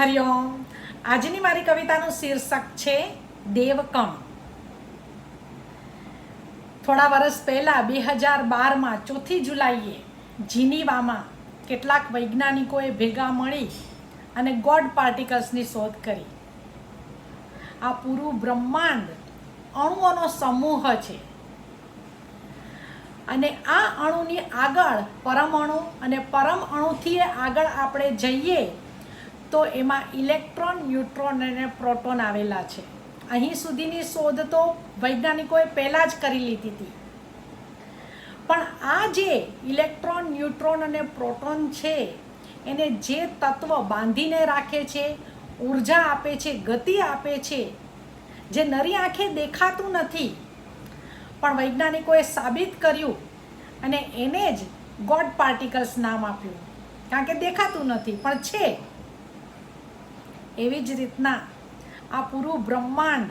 હરિઓમ આજની મારી કવિતાનું શીર્ષક છે દેવકમ. થોડા વર્ષ પહેલાં બે હજાર બારમાં ચોથી જુલાઈએ જીનીવામાં કેટલાક વૈજ્ઞાનિકોએ ભેગા મળી અને ગોડ પાર્ટિકલ્સની શોધ કરી. આ પૂરું બ્રહ્માંડ અણુઓનો સમૂહ છે. અને આ અણુની આગળ પરમઅણુ અને પરમ અણુથી આગળ આપણે જઈએ તો એમાં ઇલેક્ટ્રોન, ન્યુટ્રોન અને પ્રોટોન આવેલા છે. અહીં સુધીની શોધ તો વૈજ્ઞાનિકોએ પહેલાં જ કરી લીધી હતી. પણ આ જે ઇલેક્ટ્રોન, ન્યુટ્રોન અને પ્રોટોન છે, એને જે તત્વ બાંધીને રાખે છે, ઊર્જા આપે છે, ગતિ આપે છે, જે નરી આંખે દેખાતું નથી, પણ વૈજ્ઞાનિકોએ સાબિત કર્યું અને એને જ ગોડ પાર્ટિકલ્સ નામ આપ્યું. કારણ કે દેખાતું નથી, પણ છે. એવી જ રીતના આ પૂરું બ્રહ્માંડ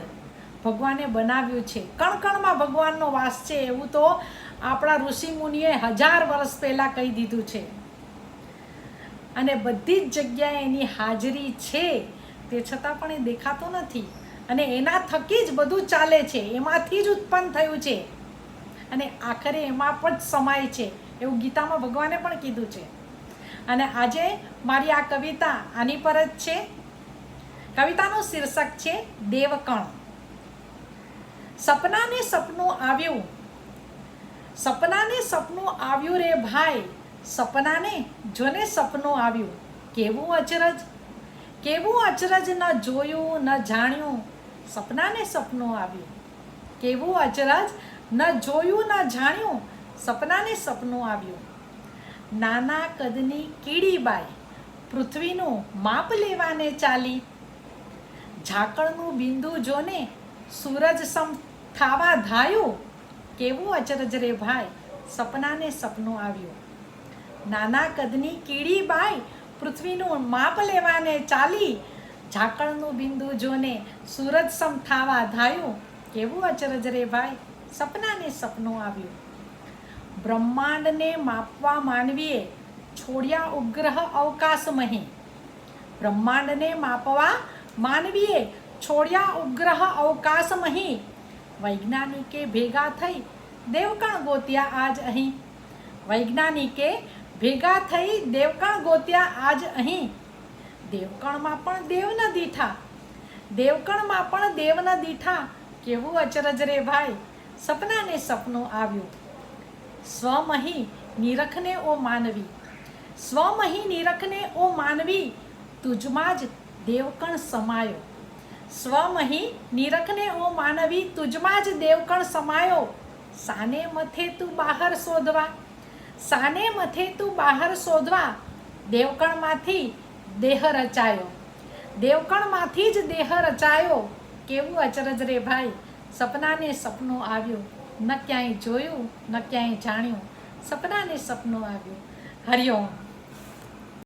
ભગવાને બનાવ્યું છે. કણ કણમાં ભગવાનનો વાસ છે એવું તો આપણા ઋષિ મુનિએ હજાર વર્ષ પહેલાં કહી દીધું છે. અને બધી જ જગ્યાએ એની હાજરી છે તે છતાં પણ એ દેખાતો નથી. અને એના થકી જ બધું ચાલે છે. એમાંથી જ ઉત્પન્ન થયું છે. અને આખરે એમાં પણ સમાય છે એવું ગીતામાં ભગવાને પણ કીધું છે. અને આજે મારી આ કવિતા આની પર જ છે. કવિતાનું શીર્ષક છે દેવકણ. સપનાને સપનું આવ્યું. સપનાને સપનું આવ્યું રે ભાઈ. સપનાને જોને સપનું આવ્યું. કેવું અચરજ? કેવું અચરજ ન જોયું, ન જાણ્યું? સપનાને સપનું આવ્યું. કેવું અચરજ? ન જોયું, ન જાણ્યું? સપનાને સપનું આવ્યું. નાના કદની કીડીબાઈ પૃથ્વીનું માપ લેવાને ચાલી. ઝાકળનું બિંદુ જોને સૂરજ સમ થાવા ધાયું. કેવું અચરજ રે ભાઈ, સપનાને સપનું આવ્યું. નાના કદની કીડી બાઈ પૃથ્વીનું માપ લેવાને ચાલી. ઝાકળનું બિંદુ જોને સૂરજ સમ થાવા ધાયું. કેવું અચરજ રે ભાઈ, સપનાને સપનું આવ્યું. બ્રહ્માંડને માપવા માનવીએ છોડ્યા ઉપગ્રહ અવકાશમહી. બ્રહ્માંડને માપવા માનવીએ છોડ્યા ઉપગ્રહ અવકાશમહી. વૈજ્ઞાનિકે ભેગા થઈ દેવકણ ગોત્યા આજ અહીં. વૈજ્ઞાનિકે ભેગા થઈ દેવકણ ગોત્યા આજ અહીં. દેવકણમાં પણ દેવ ન દીઠા. દેવકણમાં પણ દેવ ન દીઠા. કેવું અચરજ રે ભાઈ? સપનાને સપનું આવ્યું. સ્વમહી નિરખને ઓ માનવી. સ્વમહી નિરખને ઓ માનવી. તુજમાં જ દેવકણ સમાયો. સ્વમહી નિરખને ઓ માનવી તુજમાં જ દેવકણ સમાયો. સાને મથે તું બહાર શોધવા. સાને મથે તું બહાર શોધવા. દેવકણમાંથી દેહ રચાયો. દેવકણમાંથી જ દેહ રચાયો. કેવું અચરજ રે ભાઈ? સપનાને સપનું આવ્યું. ન ક્યાંય જોયું, ન ક્યાંય જાણ્યું. સપનાને સપનું આવ્યું. હરિઓમ.